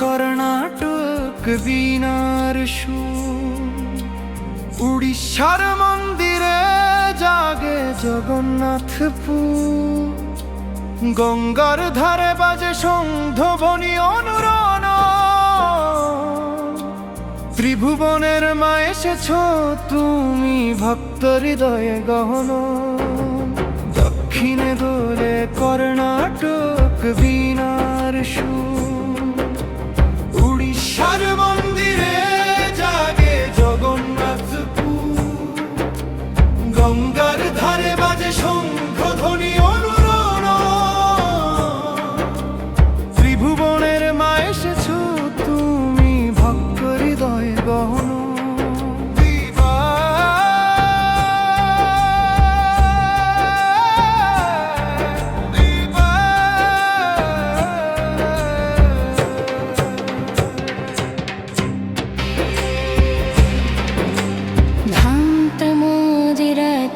কর্ণাটক বীণার উড়িষ্যার মন্দিরে জাগে জগন্নাথপুর গঙ্গার ধারে বাজে সন্ধবনি অনুরণ ত্রিভুবনের মা এসেছ তুমি ভক্ত হৃদয়ে গহন দক্ষিণে দোলে কর্ণাটক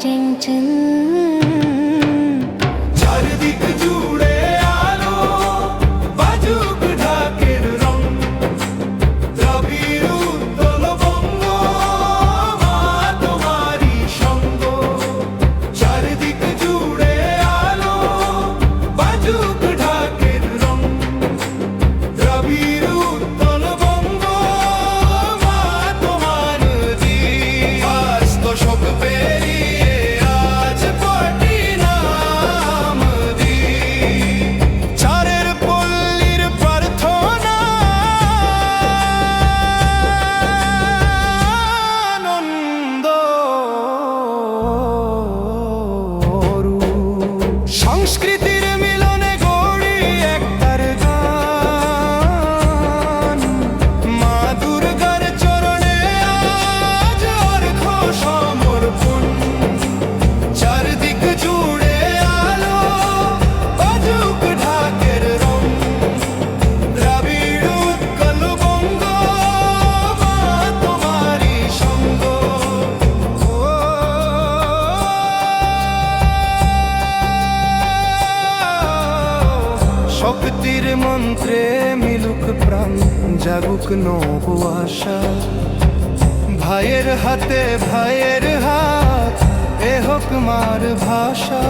trình trình inscrito শক্তির মন্ত্রে মিলুক প্রাণ, জাগুক নব আশা। ভাইয়ের হাতে, ভাইয়ের হাত, এ হোক মার ভাষা।